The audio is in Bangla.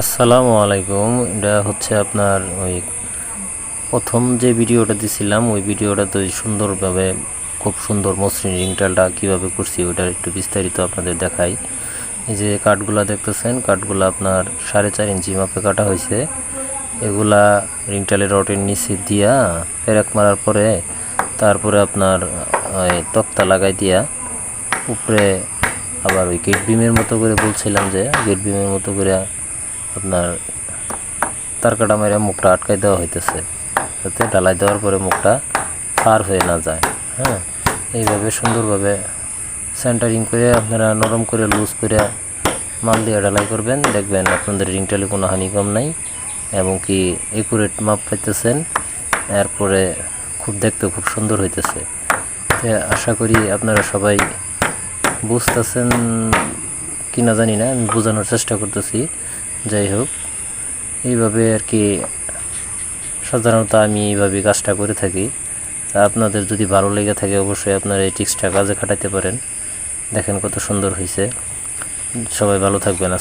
আসসালামু আলাইকুম। এটা হচ্ছে আপনার ওই প্রথম যে ভিডিওটা দিছিলাম, ওই ভিডিওটা তো সুন্দরভাবে, খুব সুন্দর মসৃণ রিংটালটা কীভাবে করছি ওইটা একটু বিস্তারিত আপনাদের দেখাই। এই যে কাঠগুলা দেখতেছেন, কাঠগুলা আপনার সাড়ে চার ইঞ্চি মাপে কাটা হয়েছে। এগুলা রিংটালের রটের নিচে দিয়া পেরাক মারার পরে, তারপরে আপনার ওই তক্তা লাগাই দিয়া উপরে আবার ওই গেট বিমের মতো করে বলছিলাম যে গেট বিমের মতো করে আপনার তার কাটা মেরে মুখটা আটকাই দেওয়া হইতেছে, যাতে ডালাই দেওয়ার পরে মুখটা পার হয়ে না যায় হ্যাঁ? এইভাবে সুন্দরভাবে সেন্টারিং করে আপনারা নরম করে লুজ করে মাল দিয়ে ডালাই করবেন। দেখবেন আপনাদের রিংটালে কোনো হানি কম নাই এবং কি একুরেট মাপ পাইতেছেন, এরপরে খুব দেখতে খুব সুন্দর হইতেছে। তো আশা করি আপনারা সবাই বুঝতেছেন কি না জানি না, আমি বোঝানোর চেষ্টা করতেছি। যাই হোক এইভাবে আর কি সাধারণত আমি এইভাবে কাজটা করে থাকি। আপনাদের যদি ভালো লেগে থাকে অবশ্যই আপনারা এই টিক্সটা কাজে খাটাতে পারেন। দেখেন কত সুন্দর হয়েছে সবাই ভালো থাকবেন।